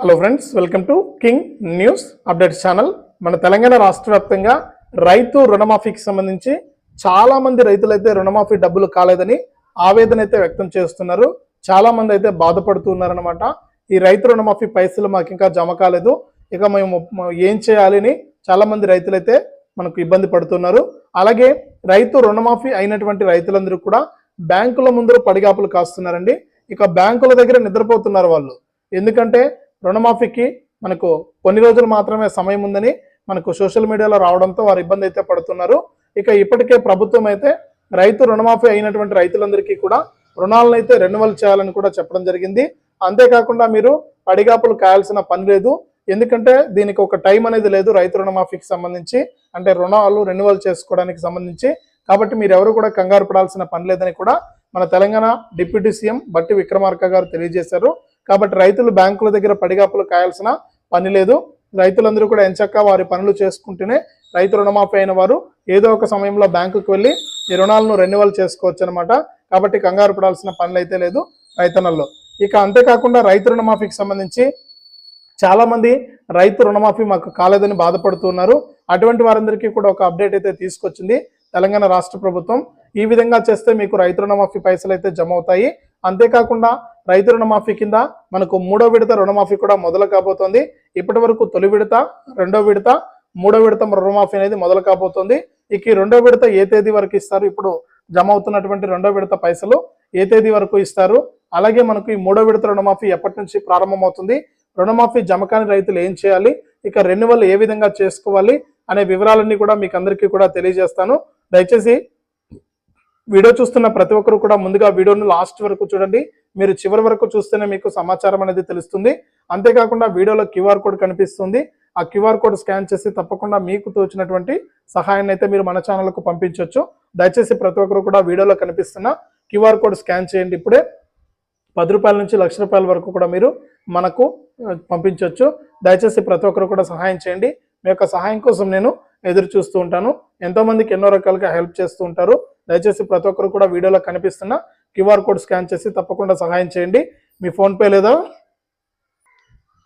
Hello friends welcome to king news updates channel మన తెలంగాణ రాష్ట్ర వ్యాప్తంగా రైతు రుణమాఫీకి సంబంధించి చాలా మంది రైతులైతే రుణమాఫీ డబ్బులు కాలేదని ఆవేదన అయితే వ్యక్తం చేస్తున్నారు. చాలా మంది అయితే బాధపడుతున్నారనమాట ఈ రైతు రుణమాఫీ పైసలు మాకు ఇంకా జమ కాలేదు. ఇక మేము ఏం చేయాలని చాలా మంది రైతులైతే మనకు ఇబ్బంది పడుతున్నారు. అలాగే రైతు రుణమాఫీ అయినటువంటి రైతులందరూ కూడా బ్యాంకుల ముందర పడిగాపులు కాస్తున్నారండి. ఇక బ్యాంకుల దగ్గర నిద్రపోతున్నారు వాళ్ళు. ఎందుకంటే రుణమాఫీకి మనకు కొన్ని రోజులు మాత్రమే సమయం ఉందని మనకు సోషల్ మీడియాలో రావడంతో వారు ఇబ్బంది అయితే పడుతున్నారు. ఇక ఇప్పటికే ప్రభుత్వం అయితే రైతు రుణమాఫీ అయినటువంటి రైతులందరికీ కూడా రుణాలను అయితే రెన్యువల్ చేయాలని కూడా చెప్పడం జరిగింది. అంతేకాకుండా మీరు పడిగాపులు కాయాల్సిన పని లేదు. ఎందుకంటే దీనికి ఒక టైం అనేది లేదు రైతు రుణమాఫీకి సంబంధించి. అంటే రుణాలు రెన్యువల్ చేసుకోవడానికి సంబంధించి. కాబట్టి మీరు ఎవరు కూడా కంగారు పడాల్సిన పని లేదని కూడా మన తెలంగాణ డిప్యూటీ సీఎం బట్టి విక్రమార్క గారు తెలియజేశారు. కాబట్టి రైతులు బ్యాంకుల దగ్గర పడిగాపులు కాయాల్సిన పని లేదు. రైతులందరూ కూడా ఎంచక్క వారి పనులు చేసుకుంటూనే రైతు రుణమాఫీ అయిన వారు ఏదో ఒక సమయంలో బ్యాంకుకు వెళ్ళి ఈ రుణాలను రెన్యువల్ చేసుకోవచ్చు అనమాట కాబట్టి కంగారు పడాల్సిన పనులు అయితే లేదు రైతన్నల్లో. ఇక అంతేకాకుండా రైతు రుణమాఫీకి సంబంధించి చాలామంది రైతు రుణమాఫీ మాకు కాలేదని బాధపడుతున్నారు. అటువంటి వారందరికీ కూడా ఒక అప్డేట్ అయితే తీసుకొచ్చింది తెలంగాణ రాష్ట్ర ప్రభుత్వం. ఈ విధంగా చేస్తే మీకు రైతు రుణమాఫీ పైసలు అయితే జమ అవుతాయి. అంతేకాకుండా రైతు రుణమాఫీ కింద మనకు మూడో విడత రుణమాఫీ కూడా మొదలు కాబోతోంది. ఇప్పటి వరకు తొలి విడత రెండో విడత మూడో విడత రుణమాఫీ అనేది మొదలు కాబోతోంది. ఇక ఈ రెండో విడత ఏ తేదీ వరకు ఇస్తారు? ఇప్పుడు జమ అవుతున్నటువంటి రెండో విడత పైసలు ఏ తేదీ వరకు ఇస్తారు? అలాగే మనకు ఈ మూడో విడత రుణమాఫీ ఎప్పటి నుంచి ప్రారంభమవుతుంది? రుణమాఫీ జమ కాని రైతులు ఏం చేయాలి? ఇక రెన్యువల్ ఏ విధంగా చేసుకోవాలి? అనే వివరాలన్నీ కూడా మీకు అందరికీ కూడా తెలియజేస్తాను. దయచేసి వీడియో చూస్తున్న ప్రతి ఒక్కరు కూడా ముందుగా వీడియోను లాస్ట్ వరకు చూడండి. మీరు చివరి వరకు చూస్తేనే మీకు సమాచారం అనేది తెలుస్తుంది. అంతేకాకుండా వీడియోలో క్యూఆర్ కోడ్ కనిపిస్తుంది. ఆ క్యూఆర్ కోడ్ స్కాన్ చేసి తప్పకుండా మీకు తోచినటువంటి సహాయాన్ని అయితే మీరు మన ఛానల్కు పంపించవచ్చు దయచేసి ప్రతి ఒక్కరు కూడా వీడియోలో కనిపిస్తున్న క్యూఆర్ కోడ్ స్కాన్ చేయండి ఇప్పుడే. పది రూపాయల నుంచి లక్ష రూపాయల వరకు కూడా మీరు మనకు పంపించవచ్చు దయచేసి ప్రతి ఒక్కరు కూడా సహాయం చేయండి. మీ యొక్క సహాయం కోసం నేను ఎదురు చూస్తూ ఉంటాను. ఎంతోమందికి ఎన్నో రకాలుగా హెల్ప్ చేస్తూ ఉంటారు. దయచేసి ప్రతి ఒక్కరు కూడా వీడియోలో కనిపిస్తున్న క్యూఆర్ కోడ్ స్కాన్ చేసి తప్పకుండా సహాయం చేయండి. మీ ఫోన్పే లేదా?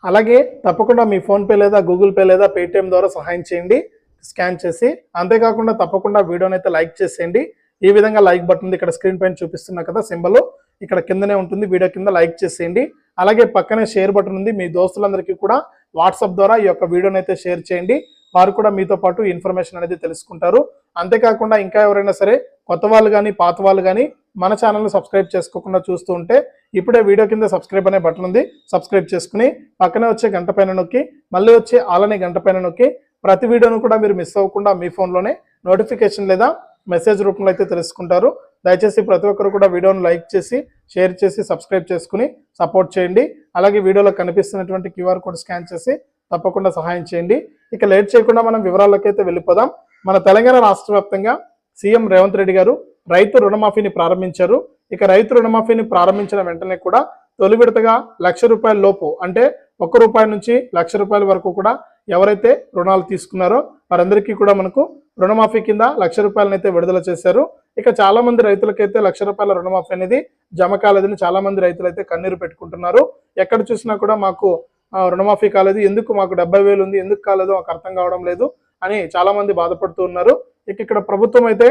అలాగే తప్పకుండా మీ ఫోన్పే లేదా గూగుల్ పే లేదా పేటిఎం ద్వారా సహాయం చేయండి. స్కాన్ చేసి అంతేకాకుండా తప్పకుండా వీడియోని అయితే లైక్ చేసేయండి. ఈ విధంగా లైక్ బటన్ ఇక్కడ స్క్రీన్ పైన చూపిస్తున్నా కదా సింబల్. ఇక్కడ కిందనే ఉంటుంది. వీడియో కింద లైక్ చేసేయండి. అలాగే పక్కనే షేర్ బటన్ ఉంది. మీ దోస్తులందరికీ కూడా వాట్సాప్ ద్వారా ఈ యొక్క వీడియోని అయితే షేర్ చేయండి. వారు కూడా మీతో పాటు ఇన్ఫర్మేషన్ అనేది తెలుసుకుంటారు. అంతేకాకుండా ఇంకా ఎవరైనా సరే కొత్త వాళ్ళు కానీ పాత వాళ్ళు కానీ మన ఛానల్ని సబ్స్క్రైబ్ చేసుకోకుండా చూస్తూ ఉంటే ఇప్పుడే వీడియో కింద సబ్స్క్రైబ్ అనే బటన్ ఉంది. సబ్స్క్రైబ్ చేసుకుని పక్కనే వచ్చే గంట పైన నొక్కి మళ్ళీ వచ్చే ఆలనే గంట పైన నొక్కి ప్రతి వీడియోను కూడా మీరు మిస్ అవ్వకుండా మీ ఫోన్లోనే నోటిఫికేషన్ లేదా మెసేజ్ రూపంలో అయితే తెలుసుకుంటారు. దయచేసి ప్రతి ఒక్కరు కూడా వీడియోను లైక్ చేసి షేర్ చేసి సబ్స్క్రైబ్ చేసుకుని సపోర్ట్ చేయండి. అలాగే వీడియోలో కనిపిస్తున్నటువంటి క్యూఆర్ కోడ్ స్కాన్ చేసి తప్పకుండా సహాయం చేయండి. ఇక లేట్ చేయకుండా మనం వివరాల్లోకి అయితే వెళ్ళిపోదాం. మన తెలంగాణ రాష్ట్ర వ్యాప్తంగా సీఎం రేవంత్ రెడ్డి గారు రైతు రుణమాఫీని ప్రారంభించారు. ఇక రైతు రుణమాఫీని ప్రారంభించిన వెంటనే కూడా తొలి విడతగా లక్ష రూపాయల లోపు అంటే ఒక్క రూపాయి నుంచి లక్ష రూపాయల వరకు కూడా ఎవరైతే రుణాలు తీసుకున్నారో వారందరికీ కూడా మనకు రుణమాఫీ కింద లక్ష రూపాయలనైతే విడుదల చేశారు. ఇక చాలా మంది రైతులకైతే లక్ష రూపాయల రుణమాఫీ అనేది జమ కాలేదని చాలా మంది రైతులు అయితే కన్నీరు పెట్టుకుంటున్నారు. ఎక్కడ చూసినా కూడా మాకు రుణమాఫీ కాలేదు ఎందుకు మాకు డెబ్బై వేలు ఉంది ఎందుకు కాలేదు మాకు అర్థం కావడం లేదు అని చాలా మంది బాధపడుతూ ఉన్నారు. ఇక ఇక్కడ ప్రభుత్వం అయితే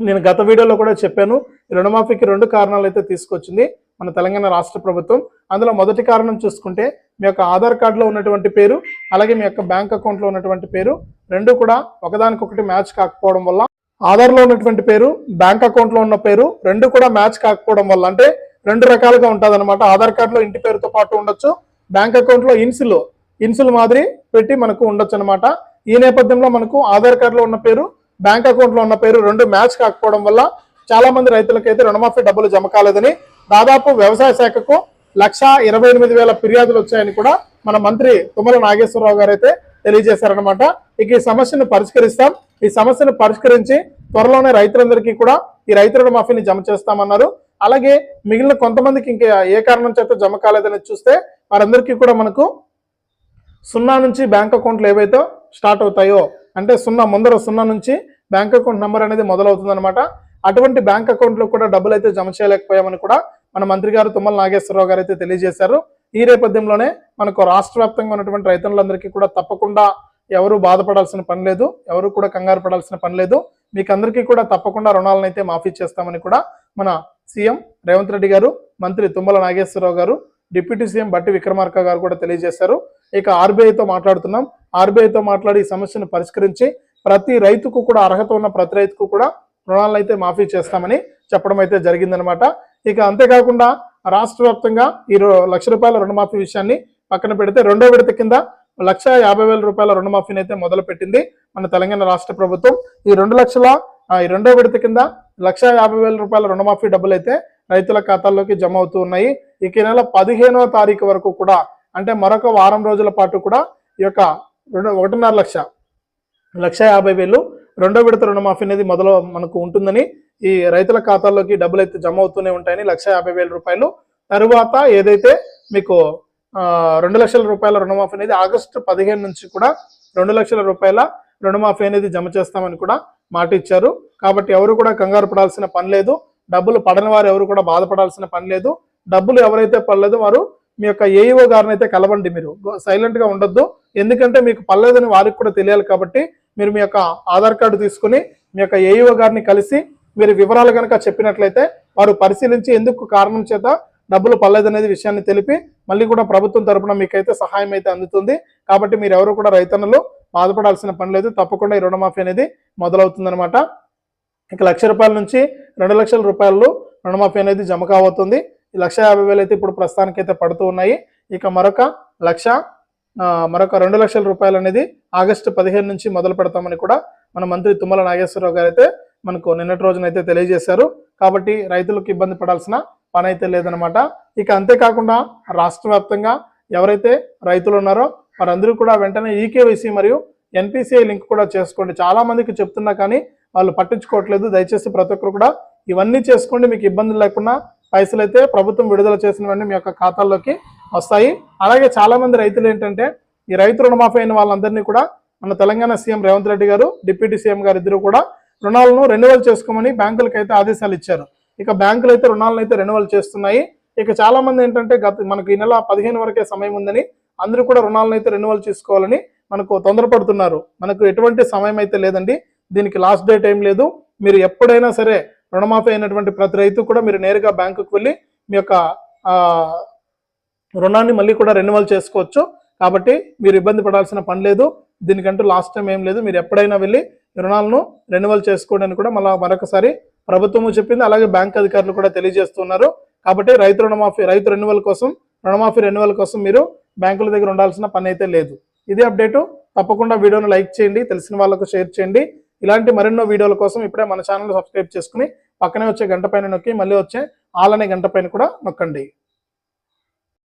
నేను గత వీడియోలో కూడా చెప్పాను రుణమాఫీకి రెండు కారణాలు అయితే తీసుకొచ్చింది మన తెలంగాణ రాష్ట్ర ప్రభుత్వం. అందులో మొదటి కారణం చూసుకుంటే మీ యొక్క ఆధార్ కార్డులో ఉన్నటువంటి పేరు అలాగే మీ యొక్క బ్యాంక్ అకౌంట్లో ఉన్నటువంటి పేరు రెండు కూడా ఒకదానికొకటి మ్యాచ్ కాకపోవడం వల్ల ఆధార్లో ఉన్నటువంటి పేరు బ్యాంక్ అకౌంట్లో ఉన్న పేరు రెండు కూడా మ్యాచ్ కాకపోవడం వల్ల అంటే రెండు రకాలుగా ఉంటుంది ఆధార్ కార్డులో ఇంటి పేరుతో పాటు ఉండొచ్చు బ్యాంక్ అకౌంట్లో ఇన్సులు ఇన్సులు మాదిరి పెట్టి మనకు ఉండొచ్చు అనమాట ఈ నేపథ్యంలో మనకు ఆధార్ కార్డులో ఉన్న పేరు బ్యాంక్ అకౌంట్లో ఉన్న పేరు రెండు మ్యాచ్ కాకపోవడం వల్ల చాలా మంది రైతులకైతే రుణమాఫీ డబ్బులు జమ కాలేదని దాదాపు వ్యవసాయ శాఖకు లక్ష ఇరవై ఎనిమిది వేల ఫిర్యాదులు వచ్చాయని కూడా మన మంత్రి తుమ్మల నాగేశ్వరరావు గారు అయితే తెలియజేశారనమాట ఇక ఈ సమస్యను పరిష్కరిస్తాం. ఈ సమస్యను పరిష్కరించి త్వరలోనే రైతులందరికీ కూడా ఈ రైతు రుణమాఫీని జమ చేస్తామన్నారు. అలాగే మిగిలిన కొంతమందికి ఇంకా ఏ కారణం చేత జమ కాలేదని చూస్తే వారందరికీ కూడా మనకు సున్నా నుంచి బ్యాంక్ అకౌంట్లు ఏవైతే స్టార్ట్ అవుతాయో అంటే సున్నా ముందర సున్నా నుంచి బ్యాంక్ అకౌంట్ నెంబర్ అనేది మొదలవుతుంది అనమాట అటువంటి బ్యాంక్ అకౌంట్లో కూడా డబ్బులు అయితే జమ చేయలేకపోయామని కూడా మన మంత్రి గారు తుమ్మల నాగేశ్వరరావు గారు అయితే తెలియజేశారు. ఈ నేపథ్యంలోనే మనకు రాష్ట్ర వ్యాప్తంగా ఉన్నటువంటి రైతులందరికీ కూడా తప్పకుండా ఎవరు బాధపడాల్సిన పని లేదు ఎవరు కూడా కంగారు పడాల్సిన పని లేదు. మీకు అందరికీ కూడా తప్పకుండా రుణాలను అయితే మాఫీ చేస్తామని కూడా మన సీఎం రేవంత్ రెడ్డి గారు మంత్రి తుమ్మల నాగేశ్వరరావు గారు డిప్యూటీ సీఎం బట్టి విక్రమార్క గారు కూడా తెలియజేశారు. ఇక ఆర్బీఐతో మాట్లాడుతున్నాం. ఆర్బీఐతో మాట్లాడి ఈ సమస్యను పరిష్కరించి ప్రతి రైతుకు కూడా అర్హత ఉన్న ప్రతి రైతుకు కూడా రుణాలను అయితే మాఫీ చేస్తామని చెప్పడం అయితే జరిగిందనమాట. ఇక అంతేకాకుండా రాష్ట్ర వ్యాప్తంగా ఈ లక్ష రూపాయల రుణమాఫీ విషయాన్ని పక్కన పెడితే రెండో విడత కింద లక్ష యాభై వేల రూపాయల రుణమాఫీని అయితే మొదలు పెట్టింది మన తెలంగాణ రాష్ట్ర ప్రభుత్వం. ఈ రెండు లక్షల ఈ రెండో విడత కింద లక్ష యాభై వేల రూపాయల రుణమాఫీ డబ్బులు అయితే రైతుల ఖాతాల్లోకి జమ అవుతూ ఉన్నాయి. ఇక నెల పదిహేనవ తారీఖు వరకు కూడా అంటే మరొక వారం రోజుల పాటు కూడా ఈ యొక్క రెండు ఒకటిన్నర లక్ష. లక్ష యాభై వేలు. రెండో విడత రుణమాఫీ అనేది మొదలు మనకు ఉంటుందని ఈ రైతుల ఖాతాల్లోకి డబ్బులు అయితే జమ అవుతూనే ఉంటాయని లక్ష యాభై వేల రూపాయలు. తరువాత ఏదైతే మీకు రెండు లక్షల రూపాయల రుణమాఫీ అనేది ఆగస్టు పదిహేను నుంచి కూడా రెండు లక్షల రూపాయల రుణమాఫీ అనేది జమ చేస్తామని కూడా మాట ఇచ్చారు. కాబట్టి ఎవరు కూడా కంగారు పడాల్సిన పని లేదు. డబ్బులు పడని వారు ఎవరు కూడా బాధపడాల్సిన పని లేదు. డబ్బులు ఎవరైతే పడలేదో వారు మీ యొక్క ఏఈఓ గారిని అయితే కలవండి మీరు. సైలెంట్గా ఉండొద్దు. ఎందుకంటే మీకు పర్లేదని వారికి కూడా తెలియాలి కాబట్టి మీరు మీ యొక్క ఆధార్ కార్డు తీసుకుని మీ యొక్క ఏఈఓ గారిని కలిసి మీరు వివరాలు కనుక చెప్పినట్లయితే వారు పరిశీలించి ఎందుకు కారణం చేత డబ్బులు పర్లేదనేది విషయాన్ని తెలిపి మళ్ళీ కూడా ప్రభుత్వం తరపున మీకైతే సహాయం అయితే అందుతుంది. కాబట్టి మీరు ఎవరు కూడా రైతన్నలు బాధపడాల్సిన పని లేదు. తప్పకుండా ఈ రుణమాఫీ అనేది మొదలవుతుందనమాట ఇక లక్ష రూపాయల నుంచి రెండు లక్షల రూపాయలు రుణమాఫీ అనేది జమ కాబోతుంది లక్ష యాభై వేలు అయితే ఇప్పుడు ప్రస్తుతానికి అయితే పడుతూ ఉన్నాయి. ఇక మరొక లక్ష మరొక రెండు లక్షల రూపాయలు అనేది ఆగస్టు పదిహేను నుంచి మొదలు పెడతామని కూడా మన మంత్రి తుమ్మల నాగేశ్వరరావు గారు అయితే మనకు నిన్నటి రోజున అయితే తెలియజేశారు. కాబట్టి రైతులకు ఇబ్బంది పడాల్సిన పని అయితే లేదనమాట ఇక అంతేకాకుండా రాష్ట్ర వ్యాప్తంగా ఎవరైతే రైతులు ఉన్నారో వారందరూ కూడా వెంటనే ఈకేవైసీ మరియు ఎన్పిసిఐ లింక్ కూడా చేసుకోండి. చాలా మందికి చెప్తున్నా కానీ వాళ్ళు పట్టించుకోవట్లేదు. దయచేసి ప్రతి ఒక్కరు కూడా ఇవన్నీ చేసుకోండి. మీకు ఇబ్బందులు లేకుండా పైసలు అయితే ప్రభుత్వం విడుదల చేసినవన్నీ మీ యొక్క ఖాతాల్లోకి వస్తాయి. అలాగే చాలా మంది రైతులు ఏంటంటే ఈ రైతు రుణమాఫీ అయిన వాళ్ళందరినీ కూడా మన తెలంగాణ సీఎం రేవంత్ రెడ్డి గారు డిప్యూటీ సీఎం గారు ఇద్దరు కూడా రుణాలను రెన్యువల్ చేసుకోమని బ్యాంకులకు అయితే ఆదేశాలు ఇచ్చారు. ఇక బ్యాంకులు అయితే రుణాలను అయితే రెన్యువల్ చేస్తున్నాయి. ఇక చాలా మంది ఏంటంటే గత మనకు ఈ నెల పదిహేను వరకే సమయం ఉందని అందరూ కూడా రుణాలను అయితే రెన్యువల్ చేసుకోవాలని మనకు తొందరపడుతున్నారు. మనకు ఎటువంటి సమయం అయితే లేదండి. దీనికి లాస్ట్ డేట్ ఏం లేదు. మీరు ఎప్పుడైనా సరే రుణమాఫీ అయినటువంటి ప్రతి రైతు కూడా మీరు నేరుగా బ్యాంకుకు వెళ్ళి మీ యొక్క రుణాన్ని మళ్ళీ కూడా రెన్యువల్ చేసుకోవచ్చు. కాబట్టి మీరు ఇబ్బంది పడాల్సిన పని లేదు. దీనికంటూ లాస్ట్ టైం ఏం లేదు. మీరు ఎప్పుడైనా వెళ్ళి రుణాలను రెన్యువల్ చేసుకోవడానికి కూడా మళ్ళీ మరొకసారి ప్రభుత్వము చెప్పింది. అలాగే బ్యాంక్ అధికారులు కూడా తెలియజేస్తున్నారు. కాబట్టి రైతు రుణమాఫీ రైతు రెన్యువల్ కోసం రుణమాఫీ రెన్యువల్ కోసం మీరు బ్యాంకుల దగ్గర ఉండాల్సిన పని అయితే లేదు. ఇది అప్డేటు తప్పకుండా వీడియోను లైక్ చేయండి. తెలిసిన వాళ్ళకు షేర్ చేయండి. ఇలాంటి మరెన్నో వీడియోల కోసం ఇప్పుడే మన ఛానల్ సబ్స్క్రైబ్ చేసుకుని పక్కనే వచ్చే గంట పైన నొక్కి మళ్ళీ వచ్చే ఆలనే గంట పైన కూడా నొక్కండి.